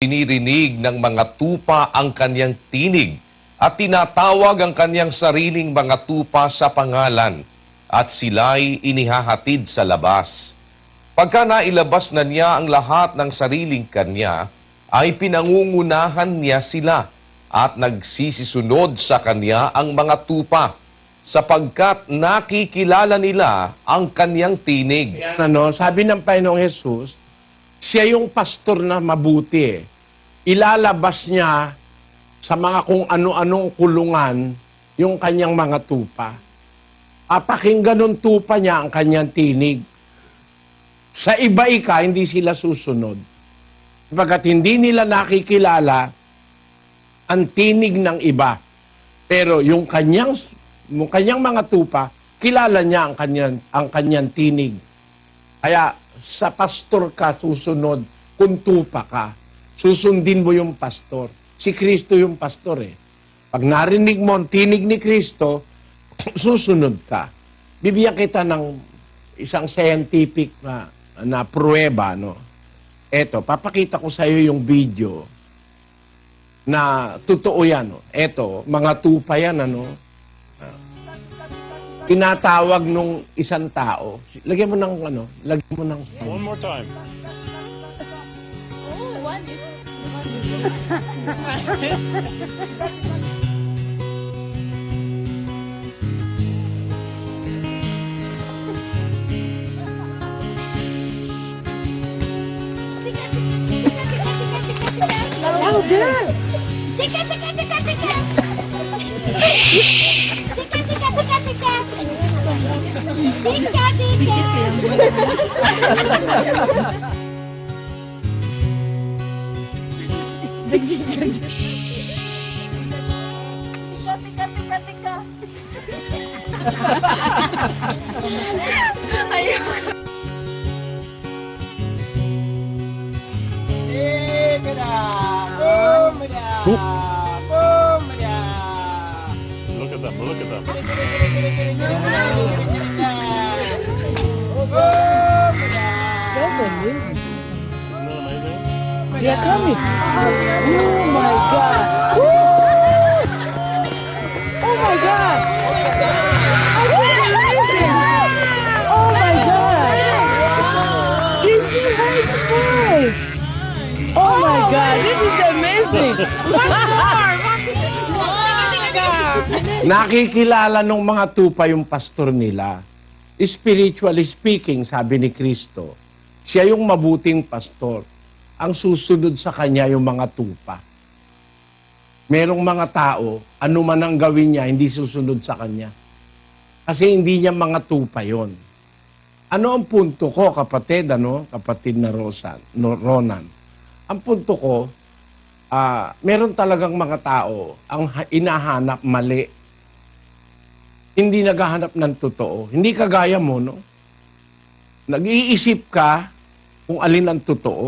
Pinirinig ng mga tupa ang kanyang tinig at tinatawag ang kanyang sariling mga tupa sa pangalan at sila'y inihahatid sa labas. Pagka nailabas na niya ang lahat ng sariling kanya, ay pinangungunahan niya sila at nagsisisunod sa kanya ang mga tupa sapagkat nakikilala nila ang kanyang tinig. ano, sabi ng Panginoong Jesus, siya yung pastor na mabuti. Ilalabas niya sa mga kung ano-anong kulungan yung kanyang mga tupa. Papakinggan ng tupa niya ang kanyang tinig. Sa iba ika, hindi sila susunod. Pagkat hindi nila nakikilala ang tinig ng iba. Pero yung kanyang, yung kanyang mga tupa, kilala niya ang kanyang, ang kanyang tinig. Kaya sa pastor ka susunod kung tupa ka. Susundin mo yung pastor. Si Kristo yung pastor eh. Pag narinig mo ang tinig ni Kristo, susunod ka. Bibigyan kita ng isang scientific na, na pruweba, no? Eto, papakita ko sa iyo yung video na totoo yan. No? Eto, mga tupa yan, ano? Tinatawag nung isang tao. Lagyan mo ng ano, lagyan mo ng One more time. Oh, Louder! Tika, tika, tika! Tika, tika, They are coming. Oh my God. Woo! Oh my God. I can't believe it. Oh my God. This is high five. Oh my God. This is amazing. One more. Nakikilala ng mga tupa yung pastor nila. Spiritually speaking, sabi ni Kristo, siya yung mabuting pastor. Ang susunod sa kanya yung mga tupa. Merong mga tao, ano man ang gawin niya, hindi susunod sa kanya. Kasi hindi niya mga tupa yon. Ano ang punto ko, kapatid, ano? Kapatid na Rosan, no, Ronan. Ang punto ko, ah, meron talagang mga tao ang ha- inahanap mali. Hindi naghahanap ng totoo. Hindi kagaya mo, no? Nag-iisip ka kung alin ang totoo.